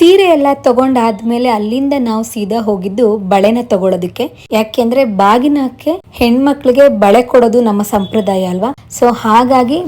ಸೀರೆ ಎಲ್ಲ ತಗೊಂಡಾದ್ಮೇಲೆ ಅಲ್ಲಿಂದ ನಾವು ಸೀದಾ ಹೋಗಿದ್ದು ಬಳೆನ ತಗೊಳೋದಕ್ಕೆ. ಯಾಕೆಂದ್ರೆ ಬಾಗಿನಕ್ಕೆ ಹೆಣ್ಮಕ್ಳಿಗೆ ಬಳೆ ಕೊಡೋದು ನಮ್ಮ ಸಂಪ್ರದಾಯ ಅಲ್ವಾ? ಸೊ ಹಾಗಾಗಿ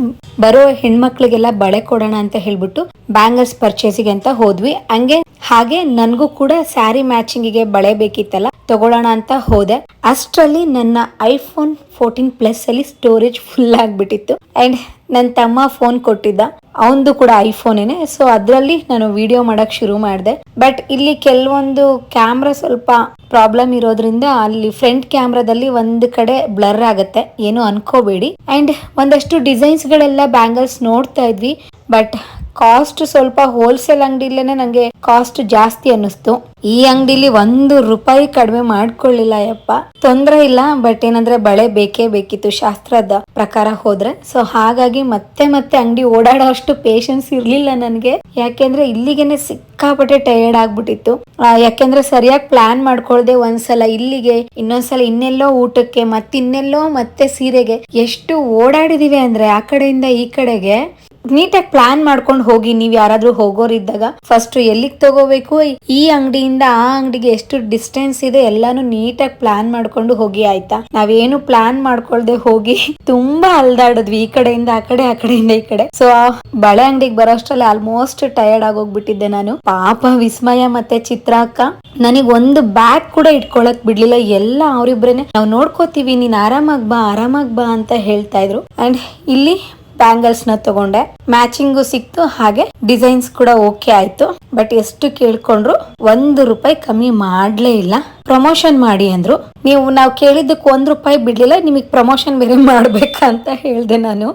ಬರೋ ಹೆಣ್ಮಕ್ಳಿಗೆಲ್ಲ ಬಳೆ ಕೊಡೋಣ ಅಂತ ಹೇಳ್ಬಿಟ್ಟು ಬ್ಯಾಂಗಲ್ಸ್ ಪರ್ಚೇಸಿಗೆ ಅಂತ ಹೋದ್ವಿ. ಹಂಗೆ, ಹಾಗೆ ನನಗೂ ಕೂಡ ಸ್ಯಾರಿ ಮ್ಯಾಚಿಂಗಿಗೆ ಬಳೆ ಬೇಕಿತ್ತಲ್ಲ ತಗೊಳ್ಳೋಣ ಅಂತ ಹೋದೆ. ಅಷ್ಟರಲ್ಲಿ ನನ್ನ ಐಫೋನ್ ಫೋರ್ಟೀನ್ ಪ್ಲಸ್ ಅಲ್ಲಿ ಸ್ಟೋರೇಜ್ ಫುಲ್ ಆಗ್ಬಿಟ್ಟಿತ್ತು. ಅಂಡ್ ನನ್ನ ತಮ್ಮ ಫೋನ್ ಕೊಟ್ಟಿದ್ದ. ಅವಂದು ಕೂಡ ಐಫೋನೇನೆ ಸೊ ಅದರಲ್ಲಿ ನಾನು ವಿಡಿಯೋ ಮಾಡಕ್ ಶುರು ಮಾಡಿದೆ. ಬಟ್ ಇಲ್ಲಿ ಕೆಲವೊಂದು ಕ್ಯಾಮ್ರಾ ಸ್ವಲ್ಪ ಪ್ರಾಬ್ಲಮ್ ಇರೋದ್ರಿಂದ ಅಲ್ಲಿ ಫ್ರಂಟ್ ಕ್ಯಾಮ್ರಾದಲ್ಲಿ ಒಂದು ಕಡೆ ಬ್ಲರ್ ಆಗುತ್ತೆ, ಏನು ಅನ್ಕೋಬೇಡಿ. ಅಂಡ್ ಒಂದಷ್ಟು ಡಿಸೈನ್ಸ್ ಗಳೆಲ್ಲ ಬ್ಯಾಂಗಲ್ಸ್ ನೋಡ್ತಾ ಇದ್ವಿ ಬಟ್ ಕಾಸ್ಟ್ ಸ್ವಲ್ಪ ಹೋಲ್ಸೇಲ್ ಅಂಗಡಿಲೇನೆ ನಂಗೆ ಕಾಸ್ಟ್ ಜಾಸ್ತಿ ಅನ್ನಿಸ್ತು. ಈ ಅಂಗಡಿಲಿ ಒಂದು ರೂಪಾಯಿ ಕಡಿಮೆ ಮಾಡ್ಕೊಳ್ಳಿಲ್ಲ ಯಪ್ಪ. ತೊಂದ್ರೆ ಇಲ್ಲ ಬಟ್ ಏನಂದ್ರೆ ಬಳೆ ಬೇಕೇ ಬೇಕಿತ್ತು ಶಾಸ್ತ್ರದ ಪ್ರಕಾರ ಹೋದ್ರೆ. ಸೊ ಹಾಗಾಗಿ ಮತ್ತೆ ಮತ್ತೆ ಅಂಗಡಿ ಓಡಾಡೋ ಅಷ್ಟು ಪೇಶನ್ಸ್ ಇರ್ಲಿಲ್ಲ ನನಗೆ. ಯಾಕೆಂದ್ರೆ ಇಲ್ಲಿಗೆನೆ ಸಿಕ್ಕಾಪಟ್ಟೆ ಟಯರ್ಡ್ ಆಗ್ಬಿಟ್ಟಿತ್ತು. ಯಾಕೆಂದ್ರೆ ಸರಿಯಾಗಿ ಪ್ಲಾನ್ ಮಾಡ್ಕೊಳ್ದೆ ಒಂದ್ಸಲ ಇಲ್ಲಿಗೆ, ಇನ್ನೊಂದ್ಸಲ ಇನ್ನೆಲ್ಲೋ ಊಟಕ್ಕೆ ಮತ್ತಿನ್ನೆಲ್ಲೋ ಮತ್ತೆ ಸೀರೆಗೆ. ಎಷ್ಟು ಓಡಾಡಿದೀವಿ ಅಂದ್ರೆ ಆ ಕಡೆಯಿಂದ ಈ ಕಡೆಗೆ. ನೀಟಾಗಿ ಪ್ಲಾನ್ ಮಾಡ್ಕೊಂಡು ಹೋಗಿ, ನೀವ್ ಯಾರಾದ್ರೂ ಹೋಗೋರಿದ್ದಾಗ ಫಸ್ಟ್ ಎಲ್ಲಿಗೆ ತಗೋಬೇಕು? ಈ ಅಂಗಡಿಯಿಂದ ಆ ಅಂಗಡಿಗೆ ಎಷ್ಟು ಡಿಸ್ಟೆನ್ಸ್ ಇದೆ, ಎಲ್ಲಾನು ನೀಟಾಗಿ ಪ್ಲಾನ್ ಮಾಡ್ಕೊಂಡು ಹೋಗಿ ಆಯ್ತಾ? ನಾವೇನು ಪ್ಲಾನ್ ಮಾಡ್ಕೊಳ್ದೆ ಹೋಗಿ ತುಂಬಾ ಅಲ್ದಾಡಿದ್ವಿ, ಈ ಕಡೆಯಿಂದ ಆ ಕಡೆ, ಆ ಕಡೆಯಿಂದ ಈ ಕಡೆ. ಸೊ ಬಳೆ ಅಂಗಡಿಗೆ ಬರೋಷ್ಟರಲ್ಲಿ ಆಲ್ಮೋಸ್ಟ್ ಟಯರ್ಡ್ ಆಗೋಗ್ಬಿಟ್ಟಿದ್ದೆ ನಾನು. ಪಾಪ ವಿಸ್ಮಯ ಮತ್ತೆ ಚಿತ್ರ ಅಕ್ಕ. ನನಗ್ ಒಂದು ಬ್ಯಾಗ್ ಕೂಡ ಇಟ್ಕೊಳಕ್ ಬಿಡ್ಲಿಲ್ಲ, ಎಲ್ಲ ಅವ್ರಿಬ್ರೇನೆ. ನಾವು ನೋಡ್ಕೋತೀವಿ, ನೀನ್ ಆರಾಮಾಗ್ ಬಾ ಆರಾಮಾಗ್ ಬಾ ಅಂತ ಹೇಳ್ತಾ ಇದ್ರು. ಅಂಡ್ ಇಲ್ಲಿ ಬ್ಯಾಂಗಲ್ಸ್ನ ತಗೊಂಡೆ. ಮ್ಯಾಚಿಂಗು ಸಿಕ್ತು, ಹಾಗೆ ಡಿಸೈನ್ಸ್ ಕೂಡ ಓಕೆ ಆಯ್ತು. ಬಟ್ ಎಷ್ಟು ಕೇಳ್ಕೊಂಡ್ರು ಒಂದು ರೂಪಾಯಿ ಕಮ್ಮಿ ಮಾಡ್ಲೇ ಇಲ್ಲ. ಪ್ರಮೋಷನ್ ಮಾಡಿ ಅಂದ್ರು. ನೀವು ನಾವು ಕೇಳಿದ್ದಕ್ಕೆ ಒಂದ್ ರೂಪಾಯಿ ಬಿಡ್ಲಿಲ್ಲ, ನಿಮಗೆ ಪ್ರಮೋಷನ್ ಬೇರೆ ಮಾಡ್ಬೇಕಂತ ಹೇಳ್ದೆ ನಾನು.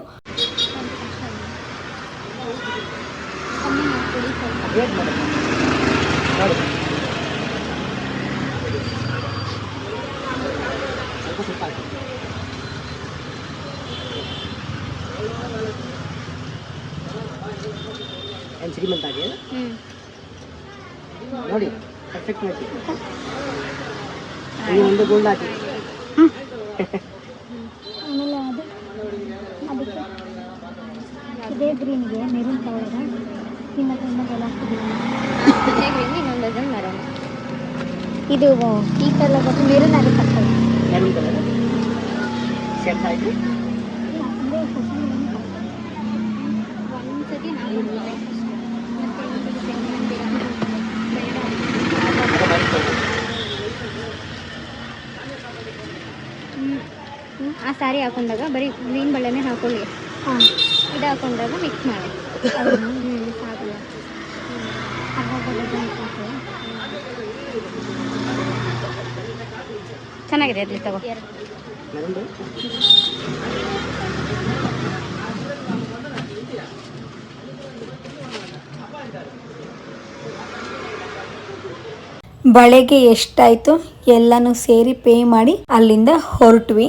ನೋಡಿ ಪರ್ಫೆಕ್ಟ್ ಮ್ಯಾಚ್ ಇದು ಒಂದು ಗೋಲ್ಡ್ ಹಾಕಿ ಆಮೇಲೆ ಅದು ಅದಕ್ಕೆ ಇದೇ ಗ್ರೀನ್ಗೆ ಮೆರೂನ್ ಕಲರ್ ಇನ್ನು ಕಣ್ಣಗೆಲ್ಲ ಇದು ಈ ಕಲರ್ ಬಂದು ಮೆರೂನ್ ಆಗಿ ಕಟ್ಟಲ್ಲ ಮೆರೂನ್ ಕಲರ್ ಸೆಟ್ ಆಯಿತು ಅಂದರೆ ಒಂದ್ಸತಿ ನಾವು ಸ್ಯಾರಿ ಹಾಕೊಂಡಾಗ ಬರೀ ಗ್ರೀನ್ ಬಳೆನೇ ಹಾಕೊಳ್ಳಿ. ಹಾಂ. ಇದು ಹಾಕೊಂಡಾಗ ಮಿಕ್ಸ್ ಮಾಡಿ. ಹ್ಞೂ ಚೆನ್ನಾಗಿದೆ ಅದ್ಲಿ ತಗೋ. ಬಳೆಗೆ ಎಷ್ಟಾಯ್ತು ಎಲ್ಲಾನು ಸೇರಿ ಪೇ ಮಾಡಿ ಅಲ್ಲಿಂದ ಹೊರಟ್ವಿ.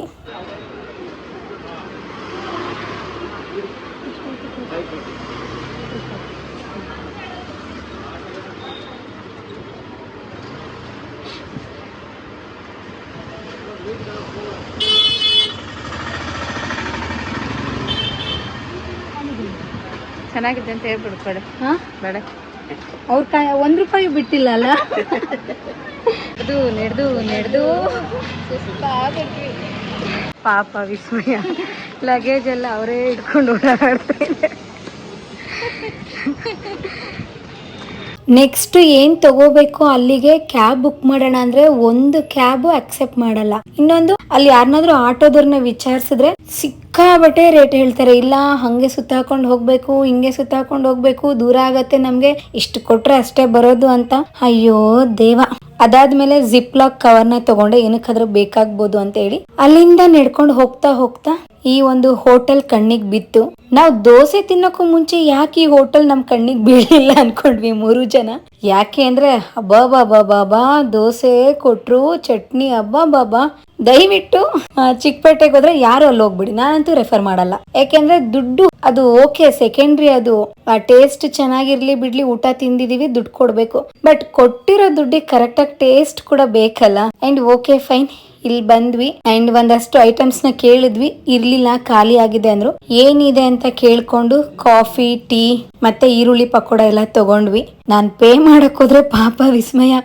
ಚೆನ್ನಾಗಿದೆ ಅಂತ ಹೇಳ್ಬಿಡು ಕೊಡು. ಹಾ? ಬೇಡ. ಅವ್ರ ಕೈ ಒಂದ್ ರೂಪಾಯಿ ಬಿಟ್ಟಿಲ್ಲ ಅಲ್ಲ ಅದು ನಡೆದು ನಡೆದು. ಪಾಪ ವಿಸ್ಮಯ. ಲಗೇಜ್ ಎಲ್ಲ ಅವರೇ ಇಟ್ಕೊಂಡು ಓಡಾಡ್ತಾ ನೆಕ್ಸ್ಟ್ ಏನ್ ತಗೋಬೇಕು ಅಲ್ಲಿಗೆ ಕ್ಯಾಬ್ ಬುಕ್ ಮಾಡೋಣ ಅಂದ್ರೆ ಒಂದು ಕ್ಯಾಬ್ ಅಕ್ಸೆಪ್ಟ್ ಮಾಡಲ್ಲ. ಇನ್ನೊಂದು ಅಲ್ಲಿ ಯಾರನ್ನಾದ್ರೂ ಆಟೋದವ್ರನ್ನ ವಿಚಾರಿಸಿದ್ರೆ ಸಿಕ್ಕಾಬಟ್ಟೆ ರೇಟ್ ಹೇಳ್ತಾರೆ. ಇಲ್ಲ, ಹಂಗೆ ಸುತ್ತಾಕೊಂಡು ಹೋಗ್ಬೇಕು, ಹಿಂಗೆ ಸುತ್ತಾಕೊಂಡು ಹೋಗ್ಬೇಕು, ದೂರ ಆಗತ್ತೆ ನಮ್ಗೆ, ಇಷ್ಟು ಕೊಟ್ರೆ ಅಷ್ಟೇ ಬರೋದು ಅಂತ. ಅಯ್ಯೋ ದೇವ. ಅದಾದ್ಮೇಲೆ ಜಿಪ್ ಲಾಕ್ ಕವರ್ನ ತಗೊಂಡೆ, ಏನಕ್ಕಾದ್ರೂ ಬೇಕಾಗ್ಬೋದು ಅಂತ ಹೇಳಿ. ಅಲ್ಲಿಂದ ನಡ್ಕೊಂಡು ಹೋಗ್ತಾ ಹೋಗ್ತಾ ಈ ಒಂದು ಹೋಟೆಲ್ ಕಣ್ಣಿಗೆ ಬಿತ್ತು. ನಾವು ದೋಸೆ ತಿನ್ನೋಕ್ಕೂ ಮುಂಚೆ ಯಾಕೆ ಈ ಹೋಟೆಲ್ ನಮ್ ಕಣ್ಣಿಗೆ ಬೀಳಿಲ್ಲ ಅನ್ಕೊಂಡ್ವಿ ಮೂರು ಜನ. ಯಾಕೆ ಅಂದ್ರೆ, ಅಬ್ಬಾ ಬಾಬಾ ಬಾಬಾ ದೋಸೆ ಕೊಟ್ರು, ಚಟ್ನಿ, ಅಬ್ಬಾ ಬಾಬಾ ದಯವಿಟ್ಟು ಚಿಕ್ಕಪೇಟೆಗೆ ಹೋದ್ರೆ ಯಾರು ಅಲ್ಲಿ ಹೋಗ್ಬಿಡಿ. ನಾನಂತೂ ರೆಫರ್ ಮಾಡಲ್ಲ. ಯಾಕೆಂದ್ರೆ ದುಡ್ಡು ಅದು ಓಕೆ ಸೆಕೆಂಡ್ರಿ ಅದು. ಟೇಸ್ಟ್ ಚೆನ್ನಾಗಿರ್ಲಿ ಬಿಡ್ಲಿ, ಊಟ ತಿಂದಿದೀವಿ, ದುಡ್ಡು ಕೊಡ್ಬೇಕು. ಬಟ್ ಕೊಟ್ಟಿರೋ ದುಡ್ಡಿಗೆ ಕರೆಕ್ಟಾಗಿ ಟೇಸ್ಟ್ ಕೂಡ ಬೇಕಲ್ಲ. ಅಂಡ್ ಓಕೆ ಫೈನ್ ಇಲ್ಲಿ ಬಂದ್ವಿ ಅಂಡ್ ಒಂದಷ್ಟು ಐಟಮ್ಸ್ನ ಕೇಳಿದ್ವಿ. ಇರ್ಲಿಲ್ಲ, ಖಾಲಿ ಆಗಿದೆ ಅಂದ್ರು. ಏನಿದೆ ಅಂತ ಕೇಳ್ಕೊಂಡು ಕಾಫಿ ಟೀ ಮತ್ತೆ ಈರುಳ್ಳಿ ಪಕೋಡ ಎಲ್ಲ ತಗೊಂಡ್ವಿ. ನಾನ್ ಪೇ ಮಾಡಕ್ ಹೋದ್ರೆ ಪಾಪ ವಿಸ್ಮಯ.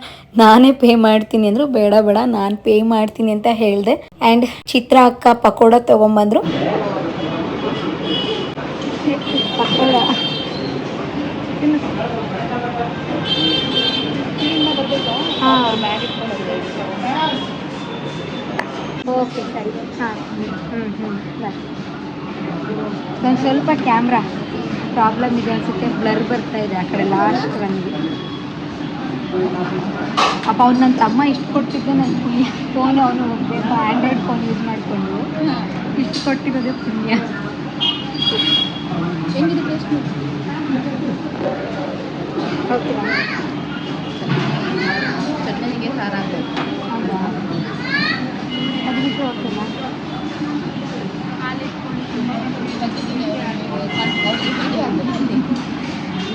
ನಾನೇ ಪೇ ಮಾಡ್ತೀನಿ ಅಂದ್ರು. ಬೇಡ ಬೇಡ, ನಾನ್ ಪೇ ಮಾಡ್ತೀನಿ ಅಂತ ಹೇಳ್ದೆ. ಅಂಡ್ ಚಿತ್ರ ಅಕ್ಕ ಪಕೋಡ ತಗೊಂಬಂದ್ರು. ಹಾಂ ಓಕೆ ಸರಿ. ಹಾಂ. ಹ್ಞೂ ಹ್ಞೂ ಬಾಯ್ ಒಂದು ಸ್ವಲ್ಪ ಕ್ಯಾಮ್ರಾ ಪ್ರಾಬ್ಲಮ್ ಇದೆ ಅನ್ಸುತ್ತೆ. ಬ್ಲರ್ ಬರ್ತಾ ಇದೆ ಆ ಕಡೆ ಲಾಸ್ಟ್ ನನಗೆ ಅಪ್ಪ ಅವ್ನು ನನ್ನ ತಮ್ಮ ಇಷ್ಟು ಕೊಟ್ಟಿದ್ದೆ ನನ್ನ ಪುಣ್ಯ. ಫೋನ್ ಅವನು ಹೋಗ್ಬೇಕು ಆ್ಯಂಡ್ರಾಯ್ಡ್ ಫೋನ್ ಯೂಸ್ ಮಾಡಿಕೊಂಡು ಇಷ್ಟು ಕೊಟ್ಟಿರೋದು ಪುಣ್ಯ. ಓಕೆ. ಬಿಟ್ಟು ಓಕೆನಾ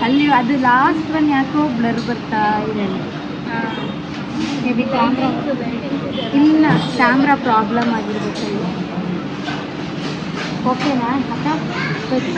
ಅಲ್ಲಿ ಅದು ಲಾಸ್ಟ್ ಒನ್ ಯಾಕೋ ಬ್ಲರ್ ಬರ್ತಾ ಇದೆ ಮೇ ಬಿ ಕ್ಯಾಮ್ರಾ ಇಲ್ಲ ಕ್ಯಾಮ್ರಾ ಪ್ರಾಬ್ಲಮ್ ಆಗಿರ್ಬೇಕು ಅಲ್ಲಿ ಓಕೆನಾ ಅಕ್ಕ ಸರಿ.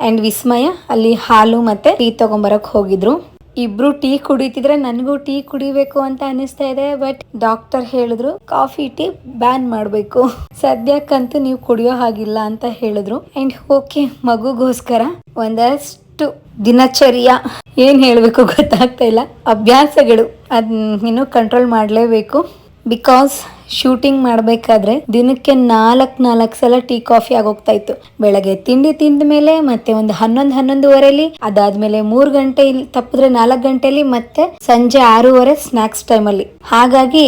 ಅಂಡ್ ವಿಸ್ಮಯ, ಅಲ್ಲಿ ಹಾಲು ಮತ್ತೆ ಟೀ ತಗೊಂಬರಕ್ ಹೋಗಿದ್ರು. ಇಬ್ರು ಟೀ ಕುಡಿತಿದ್ರೆ ನನಗೂ ಟೀ ಕುಡಿಬೇಕು ಅಂತ ಅನಿಸ್ತಾ ಇದೆ ಬಟ್ ಡಾಕ್ಟರ್ ಹೇಳಿದ್ರು, ಕಾಫಿ, ಟೀ ಬ್ಯಾನ್ ಮಾಡಬೇಕು. ಸದ್ಯಕ್ಕಂತೂ ನೀವು ಕುಡಿಯೋ ಹಾಗಿಲ್ಲ ಅಂತ ಹೇಳಿದ್ರು. ಅಂಡ್ ಓಕೆ ಮಗುಗೋಸ್ಕರ ಒಂದಷ್ಟು ದಿನಚರ್ಯ. ಏನ್ ಹೇಳಬೇಕು ಗೊತ್ತಾಗ್ತಾ ಇಲ್ಲ. ಅಭ್ಯಾಸಗಳು ಅದನ್ನ ಇನ್ನು ಕಂಟ್ರೋಲ್ ಮಾಡಲೇಬೇಕು. ಬಿಕಾಸ್ ಶೂಟಿಂಗ್ ಮಾಡಬೇಕಾದ್ರೆ ದಿನಕ್ಕೆ ನಾಲ್ಕು ನಾಲ್ಕು ಸಲ ಟೀ ಕಾಫಿ ಆಗೋಗ್ತಾ ಇತ್ತು. ಬೆಳಗ್ಗೆ ತಿಂಡಿ ತಿಂದ ಮೇಲೆ ಮತ್ತೆ ಒಂದು ಹನ್ನೊಂದು ಹನ್ನೊಂದುವರೆಲಿ, ಅದಾದ್ಮೇಲೆ ಮೂರು ಗಂಟೆ ತಪ್ಪಿದ್ರೆ ನಾಲ್ಕು ಗಂಟೆಲಿ ಮತ್ತೆ ಸಂಜೆ ಆರೂವರೆ ಸ್ನ್ಯಾಕ್ಸ್ ಟೈಮಲ್ಲಿ ಹಾಗಾಗಿ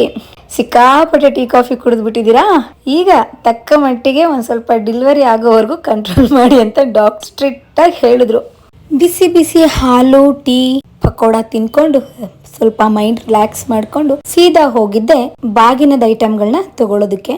ಸಿಕ್ಕಾಪಟ್ಟೆ ಟೀ ಕಾಫಿ ಕುಡಿದ್ಬಿಟ್ಟಿದ್ದೀರಾ ಈಗ ತಕ್ಕ ಮಟ್ಟಿಗೆ ಒಂದು ಸ್ವಲ್ಪ ಡೆಲಿವರಿ ಆಗೋವರೆಗೂ ಕಂಟ್ರೋಲ್ ಮಾಡಿ ಅಂತ ಡಾಕ್ ಸ್ಟ್ರಿಕ್ಟ್ ಆಗಿ ಹೇಳಿದ್ರು. ಬಿಸಿ ಬಿಸಿ ಹಾಲು, ಟೀ, ಪಕೋಡ ತಿನ್ಕೊಂಡು ಸ್ವಲ್ಪ ಮೈಂಡ್ ರಿಲ್ಯಾಕ್ಸ್ ಮಾಡ್ಕೊಂಡು ಸೀದಾ ಹೋಗಿದ್ದೆ ಬಾಗಿನದ ಐಟಮ್ಗಳನ್ನ ತಗೊಳ್ಳೋದಕ್ಕೆ